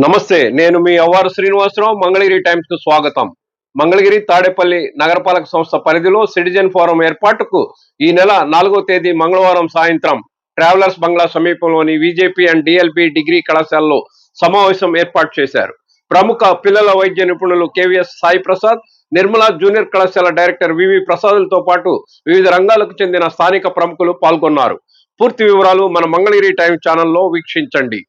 నమస్తే నేను మీ అవ్వారు శ్రీనివాసరావు మంగళగిరి టైమ్స్కు స్వాగతం. మంగళగిరి తాడేపల్లి నగరపాలక సంస్థ పరిధిలో సిటిజన్ ఫోరం ఏర్పాటుకు ఈ నెల నాలుగో తేదీ మంగళవారం సాయంత్రం ట్రావెలర్స్ బంగ్లా సమీపంలోని బీజేపీ అండ్ డిఎల్పి డిగ్రీ కళాశాలలో సమావేశం ఏర్పాటు చేశారు. ప్రముఖ పిల్లల వైద్య నిపుణులు కేవీఎస్ సాయి ప్రసాద్ నిర్మలా జూనియర్ కళాశాల డైరెక్టర్ వివి ప్రసాద్లతో పాటు వివిధ రంగాలకు చెందిన స్థానిక ప్రముఖులు పాల్గొన్నారు. పూర్తి వివరాలు మన మంగళగిరి టైమ్స్ ఛానల్లో వీక్షించండి.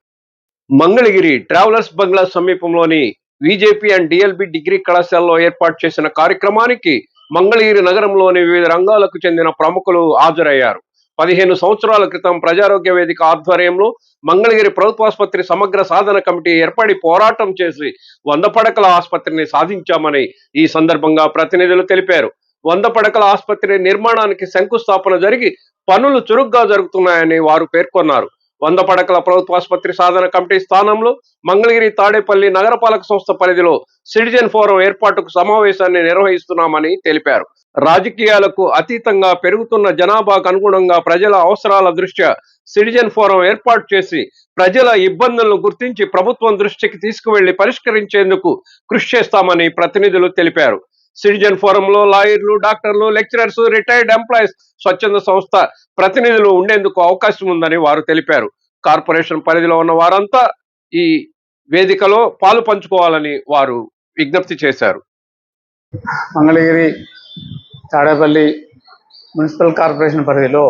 మంగళగిరి ట్రావెలర్స్ బంగ్లా సమీపంలోని బీజేపీ అండ్ డిఎల్బి డిగ్రీ కళాశాలలో ఏర్పాటు చేసిన కార్యక్రమానికి మంగళగిరి నగరంలోని వివిధ రంగాలకు చెందిన ప్రముఖులు హాజరయ్యారు. పదిహేను సంవత్సరాల క్రితం ప్రజారోగ్య వేదిక ఆధ్వర్యంలో మంగళగిరి ప్రభుత్వాసుపత్రి సమగ్ర సాధన కమిటీ ఏర్పడి పోరాటం చేసి వంద పడకల ఆసుపత్రిని సాధించామని ఈ సందర్భంగా ప్రతినిధులు తెలిపారు. వంద పడకల ఆసుపత్రి నిర్మాణానికి శంకుస్థాపన జరిగి పనులు చురుగ్గా జరుగుతున్నాయని వారు పేర్కొన్నారు. వంద పడకల ప్రభుత్వ ఆసుపత్రి సాధన కమిటీ స్థానంలో మంగళగిరి తాడేపల్లి నగరపాలక సంస్థ పరిధిలో సిటిజన్ ఫోరం ఏర్పాటుకు సమావేశాన్ని నిర్వహిస్తున్నామని తెలిపారు. రాజకీయాలకు అతీతంగా పెరుగుతున్న జనాభాకు అనుగుణంగా ప్రజల అవసరాల దృష్ట్యా సిటిజన్ ఫోరం ఏర్పాటు చేసి ప్రజల ఇబ్బందులను గుర్తించి ప్రభుత్వం దృష్టికి తీసుకువెళ్ళి పరిష్కరించేందుకు కృషి చేస్తామని ప్రతినిధులు తెలిపారు. సిటిజన్ ఫోరంలో లాయర్లు డాక్టర్లు లెక్చరర్స్ రిటైర్డ్ ఎంప్లాయీస్ స్వచ్ఛంద సంస్థ ప్రతినిధులు ఉండేందుకు అవకాశం ఉందని వారు తెలిపారు. కార్పొరేషన్ పరిధిలో ఉన్న వారంతా ఈ వేదికలో పాలు పంచుకోవాలని వారు విజ్ఞప్తి చేశారు. మంగళగిరి తాడేపల్లి మున్సిపల్ కార్పొరేషన్ పరిధిలో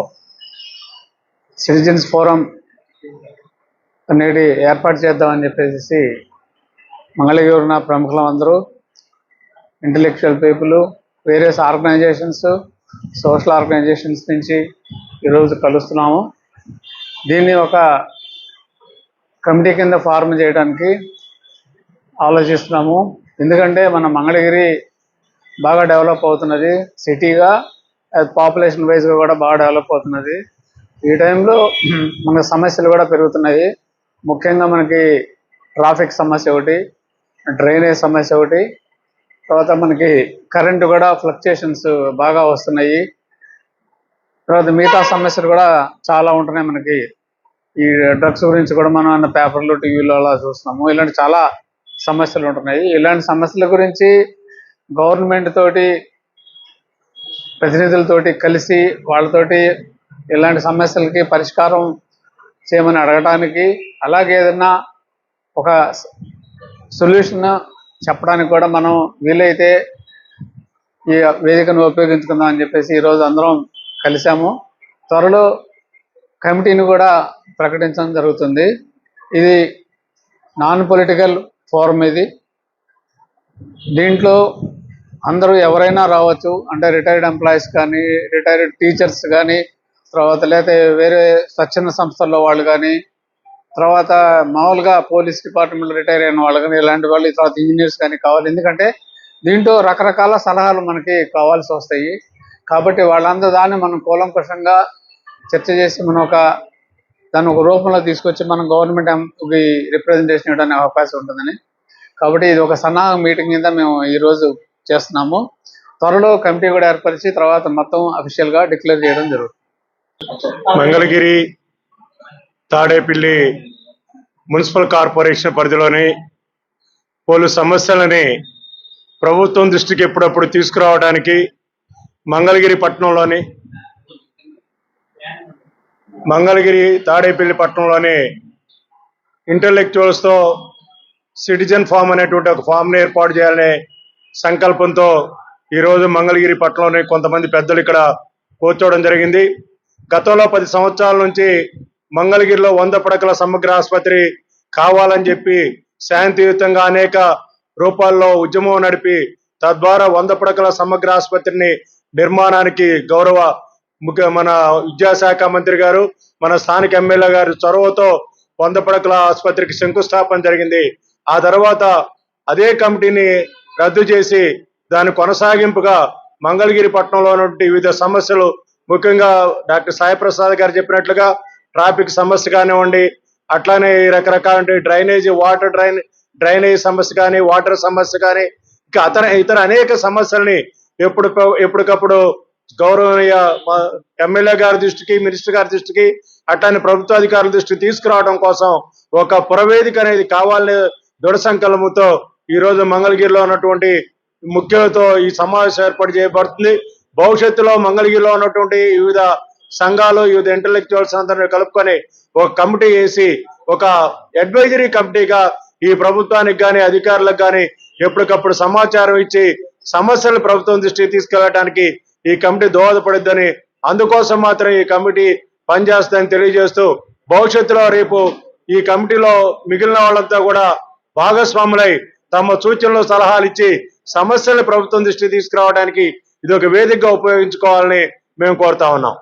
సిటిజన్స్ ఫోరం అనేది ఏర్పాటు చేద్దామని చెప్పేసి మంగళగిరి ఉన్న ప్రముఖులందరూ intellectual people various organisations social organisations నుంచి ఈరోజు కలుస్తున్నాము. దీన్ని ఒక కమిటీ కింద ఫార్మ్ చేయడానికి ఆలోచిస్తున్నాము. ఎందుకంటే మన మంగళగిరి బాగా డెవలప్ అవుతున్నది. సిటీగా పాపులేషన్ వైజ్గా కూడా బాగా డెవలప్ అవుతున్నది. ఈ టైంలో మన సమస్యలు కూడా పెరుగుతున్నాయి. ముఖ్యంగా మనకి ట్రాఫిక్ సమస్య ఒకటి డ్రైనేజ్ సమస్య ఒకటి తర్వాత మనకి కరెంటు కూడా ఫ్లక్చుయేషన్స్ బాగా వస్తున్నాయి. తర్వాత మిగతా సమస్యలు కూడా చాలా ఉంటున్నాయి మనకి. ఈ డ్రగ్స్ గురించి కూడా మనం పేపర్లు టీవీలో అలా చూస్తున్నాము. ఇలాంటి చాలా సమస్యలు ఉంటున్నాయి. ఇలాంటి సమస్యల గురించి గవర్నమెంట్ తోటి ప్రతినిధులతోటి కలిసి వాళ్ళతోటి ఇలాంటి సమస్యలకి పరిష్కారం చేయమని అడగటానికి అలాగే ఏదన్నా ఒక సొల్యూషన్ చెప్పడానికి కూడా మనం వీలైతే ఈ వేదికను ఉపయోగించుకుందాం అని చెప్పేసి ఈరోజు అందరం కలిసాము త్వరలో కమిటీని కూడా ప్రకటించడం జరుగుతుంది. ఇది నాన్ పొలిటికల్ ఫోరం ఇది. దీంట్లో అందరూ ఎవరైనా రావచ్చు అంటే రిటైర్డ్ ఎంప్లాయీస్ కానీ రిటైర్డ్ టీచర్స్ కానీ తర్వాత లేకపోతే వేరే స్వచ్ఛంద సంస్థల్లో వాళ్ళు కానీ తర్వాత మామూలుగా పోలీస్ డిపార్ట్మెంట్ రిటైర్ అయిన వాళ్ళు కానీ ఇలాంటి వాళ్ళు తర్వాత ఇంజనీర్స్ కానీ కావాలి. ఎందుకంటే దీంట్లో రకరకాల సలహాలు మనకి కావాల్సి వస్తాయి. కాబట్టి వాళ్ళందరూ దాన్ని మనం కూలంకషంగా చర్చ చేసి మనం ఒక దాన్ని ఒక రూపంలో తీసుకొచ్చి మనం గవర్నమెంట్ రిప్రజెంటేషన్ ఇవ్వడానికి అవకాశం ఉంటుందని. కాబట్టి ఇది ఒక సన్నాహ మీటింగ్ కింద మేము ఈరోజు చేస్తున్నాము. త్వరలో కమిటీ కూడా ఏర్పరిచి తర్వాత మొత్తం అఫీషియల్గా డిక్లేర్ చేయడం జరుగుతుంది. మంగళగిరి తాడేపల్లి మున్సిపల్ కార్పొరేషన్ పరిధిలోని పలు సమస్యలని ప్రభుత్వం దృష్టికి ఎప్పుడప్పుడు తీసుకురావడానికి మంగళగిరి పట్టణంలోని మంగళగిరి తాడేపల్లి పట్టణంలోని ఇంటలెక్చువల్స్తో సిటిజన్ ఫామ్ అనేటువంటి ఒక ఫామ్ని ఏర్పాటు చేయాలనే సంకల్పంతో ఈరోజు మంగళగిరి పట్టణంలోని కొంతమంది పెద్దలు ఇక్కడ కూర్చోవడం జరిగింది. గతంలో పది సంవత్సరాల నుంచి మంగళగిరిలో వంద పడకల సమగ్ర ఆసుపత్రి కావాలని చెప్పి శాంతియుతంగా అనేక రూపాల్లో ఉద్యమం నడిపి తద్వారా వంద పడకల సమగ్ర ఆసుపత్రిని నిర్మాణానికి గౌరవ ముఖ్య మన విద్యాశాఖ మంత్రి గారు మన స్థానిక ఎమ్మెల్యే గారు చొరవతో వంద పడకల ఆసుపత్రికి శంకుస్థాపన జరిగింది. ఆ తర్వాత అదే కమిటీని రద్దు చేసి దాని కొనసాగింపుగా మంగళగిరి పట్టణంలో ఉన్నటువంటి వివిధ సమస్యలు ముఖ్యంగా డాక్టర్ సాయిప్రసాద్ గారు చెప్పినట్లుగా ట్రాఫిక్ సమస్య కానివ్వండి అట్లానే రకరకాల డ్రైనేజ్ వాటర్ డ్రైన్ డ్రైనేజ్ సమస్య కానీ వాటర్ సమస్య కానీ ఇంకా అతర ఇతర అనేక సమస్యల్ని ఎప్పుడు ఎప్పటికప్పుడు గౌరవనీయ ఎమ్మెల్యే గారి దృష్టికి మినిస్టర్ గారి దృష్టికి అట్లానే ప్రభుత్వాధికారుల దృష్టికి తీసుకురావడం కోసం ఒక పురవేదిక అనేది కావాలనే దృఢ సంకల్పంతో ఈరోజు మంగళగిరిలో ఉన్నటువంటి ముఖ్యులతో ఈ సమావేశం ఏర్పాటు చేయబడుతుంది. భవిష్యత్తులో మంగళగిరిలో ఉన్నటువంటి వివిధ సంఘాలు వివిధ ఇంటలెక్చువల్స్ అందరినీ కలుపుకొని ఒక కమిటీ వేసి ఒక అడ్వైజరీ కమిటీగా ఈ ప్రభుత్వానికి కానీ అధికారులకు కానీ ఎప్పటికప్పుడు సమాచారం ఇచ్చి సమస్యలు ప్రభుత్వం దృష్టికి తీసుకెళ్ళడానికి ఈ కమిటీ దోహదపడిద్దని అందుకోసం మాత్రం ఈ కమిటీ పనిచేస్తుందని తెలియజేస్తూ భవిష్యత్తులో రేపు ఈ కమిటీలో మిగిలిన వాళ్ళంతా కూడా భాగస్వాములై తమ సూచనలు సలహాలు ఇచ్చి సమస్యలు ప్రభుత్వం దృష్టికి తీసుకురావడానికి ఇది ఒక వేదికగా ఉపయోగించుకోవాలని మేము కోరుతా ఉన్నాం.